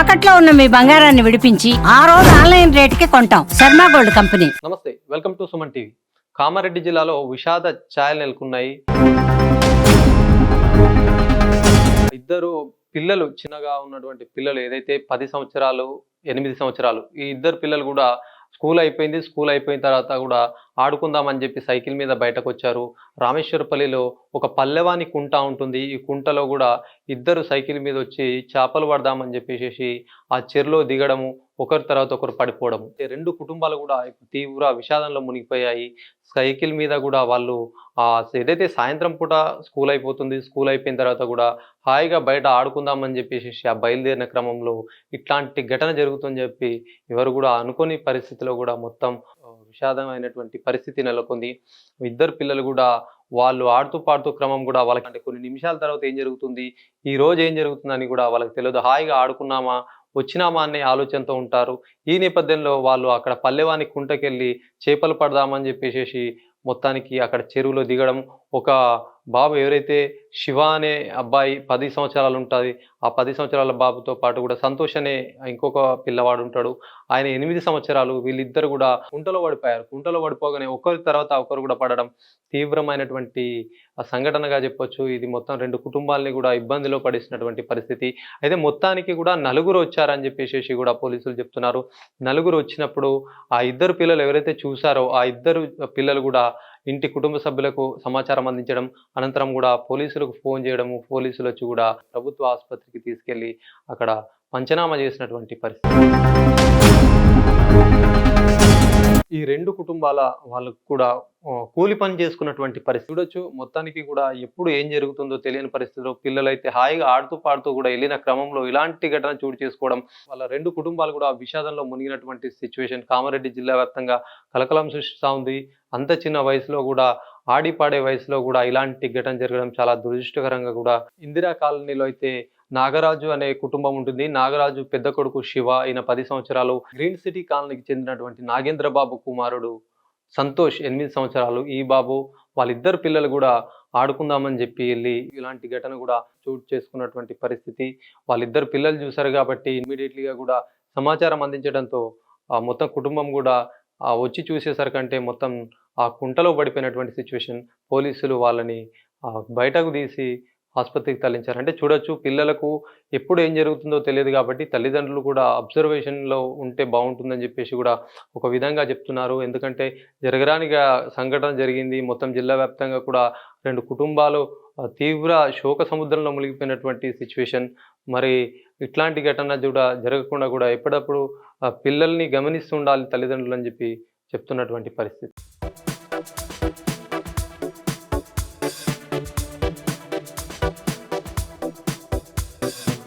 తాకట్లో ఉన్న మీ బంగారాన్ని విడిపించి ఆ రోజు ఆన్లైన్ రేటుకి కొంటాం. Sharma gold company. Namaste welcome to Suman TV. Kamareddy జిల్లాలో విషాద ఛాయలు నెలకొన్నాయి. ఇద్దరు పిల్లలు చిన్నగా ఉన్నటువంటి పిల్లలు ఏదైతే పది సంవత్సరాలు ఎనిమిది సంవత్సరాలు ఈ ఇద్దరు పిల్లలు కూడా స్కూల్ అయిపోయింది స్కూల్ అయిపోయిన తర్వాత కూడా ఆడుకుందామని చెప్పి సైకిల్ మీద బయటకు వచ్చారు రామేశ్వరపల్లిలో ఒక పల్లెవాని కుంట ఉంటుంది. ఈ కుంటలో కూడా ఇద్దరు సైకిల్ మీద వచ్చి చేపలు పడదామని చెప్పేసి ఆ చెరులో దిగడము ఒకరి తర్వాత ఒకరు పడిపోవడం. రెండు కుటుంబాలు కూడా తీవ్ర విషాదంలో మునిగిపోయాయి. సైకిల్ మీద కూడా వాళ్ళు ఏదైతే సాయంత్రం పూట స్కూల్ అయిపోతుంది స్కూల్ అయిపోయిన తర్వాత కూడా హాయిగా బయట ఆడుకుందామని చెప్పేసి ఆ బయలుదేరిన క్రమంలో ఇట్లాంటి ఘటన జరుగుతుందని చెప్పి ఎవరు కూడా అనుకోని పరిస్థితిలో కూడా మొత్తం విషాదమైనటువంటి పరిస్థితి నెలకొంది. ఇద్దరు పిల్లలు కూడా వాళ్ళు ఆడుతూ పాడుతూ క్రమం కూడా వాళ్ళకి అంటే కొన్ని నిమిషాల తర్వాత ఏం జరుగుతుంది ఈ రోజు ఏం జరుగుతుందని కూడా వాళ్ళకి తెలియదు. హాయిగా ఆడుకున్నామా వచ్చినామా అనే ఆలోచనతో ఉంటారు. ఈ నేపథ్యంలో వాళ్ళు అక్కడ పల్లెవాని కుంటకెళ్ళి చేపలు పడదామని చెప్పేసి మొత్తానికి అక్కడ చెరువులో దిగడం ఒక బాబు ఎవరైతే శివ అనే అబ్బాయి పది సంవత్సరాలు ఉంటుంది ఆ పది సంవత్సరాల బాబుతో పాటు కూడా సంతోష్ అనే ఇంకొక పిల్లవాడు ఉంటాడు. ఆయన ఎనిమిది సంవత్సరాలు వీళ్ళిద్దరు కూడా కుంటలో పడిపోయారు. కుంటలో పడిపోగానే ఒకరి తర్వాత ఒకరు కూడా పడడం తీవ్రమైనటువంటి సంఘటనగా చెప్పొచ్చు. ఇది మొత్తం రెండు కుటుంబాలని కూడా ఇబ్బందిలో పడేసినటువంటి పరిస్థితి. అయితే మొత్తానికి కూడా నలుగురు వచ్చారని చెప్పేసి కూడా పోలీసులు చెప్తున్నారు. నలుగురు వచ్చినప్పుడు ఆ ఇద్దరు పిల్లలు ఎవరైతే చూసారో ఆ ఇద్దరు పిల్లలు కూడా ఇంటి కుటుంబ సభ్యులకు సమాచారం అందించడం అనంతరం కూడా పోలీసులకు ఫోన్ చేయడము పోలీసులు వచ్చి కూడా ప్రభుత్వ ఆసుపత్రికి తీసుకెళ్ళి అక్కడ పంచనామా చేసినటువంటి పరిస్థితి. ఈ రెండు కుటుంబాల వాళ్ళకు కూడా కూలి పని చేసుకున్నటువంటి పరిస్థితి. చూడొచ్చు మొత్తానికి కూడా ఎప్పుడు ఏం జరుగుతుందో తెలియని పరిస్థితిలో పిల్లలైతే హాయిగా ఆడుతూ పాడుతూ కూడా వెళ్ళిన క్రమంలో ఇలాంటి ఘటన చోటు చేసుకోవడం వాళ్ళ రెండు కుటుంబాలు కూడా విషాదంలో మునిగినటువంటి సిచ్యువేషన్ కామారెడ్డి జిల్లా వ్యాప్తంగా కలకలం సృష్టిస్తూ ఉంది. అంత చిన్న వయసులో కూడా ఆడిపాడే వయసులో కూడా ఇలాంటి ఘటన జరగడం చాలా దురదృష్టకరంగా కూడా ఇందిరా కాలనీలో అయితే నాగరాజు అనే కుటుంబం ఉంటుంది. నాగరాజు పెద్ద కొడుకు శివ ఈయన పది సంవత్సరాలు గ్రీన్ సిటీ కాలనీకి చెందినటువంటి నాగేంద్ర బాబు కుమారుడు సంతోష్ ఎనిమిది సంవత్సరాలు. ఈ బాబు వాళ్ళిద్దరు పిల్లలు కూడా ఆడుకుందామని చెప్పి వెళ్ళి ఇలాంటి ఘటన కూడా చోటు చేసుకున్నటువంటి పరిస్థితి. వాళ్ళిద్దరు పిల్లలు చూశారు కాబట్టి ఇమ్మీడియట్లీగా కూడా సమాచారం అందించడంతో ఆ మొత్తం కుటుంబం కూడా వచ్చి చూసేసరికంటే మొత్తం ఆ కుంటలో పడిపోయినటువంటి సిచ్యువేషన్ పోలీసులు వాళ్ళని బయటకు తీసి ఆసుపత్రికి తరలించారు అంటే చూడొచ్చు. పిల్లలకు ఎప్పుడు ఏం జరుగుతుందో తెలియదు కాబట్టి తల్లిదండ్రులు కూడా అబ్జర్వేషన్లో ఉంటే బాగుంటుందని చెప్పేసి కూడా ఒక విధంగా చెప్తున్నారు. ఎందుకంటే జరగరానిగా సంఘటన జరిగింది. మొత్తం జిల్లా వ్యాప్తంగా కూడా రెండు కుటుంబాలు తీవ్ర శోక సముద్రంలో మునిగిపోయినటువంటి సిచ్యువేషన్. మరి ఇట్లాంటి ఘటన కూడా జరగకుండా కూడా ఎప్పుడప్పుడు పిల్లల్ని గమనిస్తూ ఉండాలి తల్లిదండ్రులు అని చెప్పి చెప్తున్నటువంటి పరిస్థితి. out.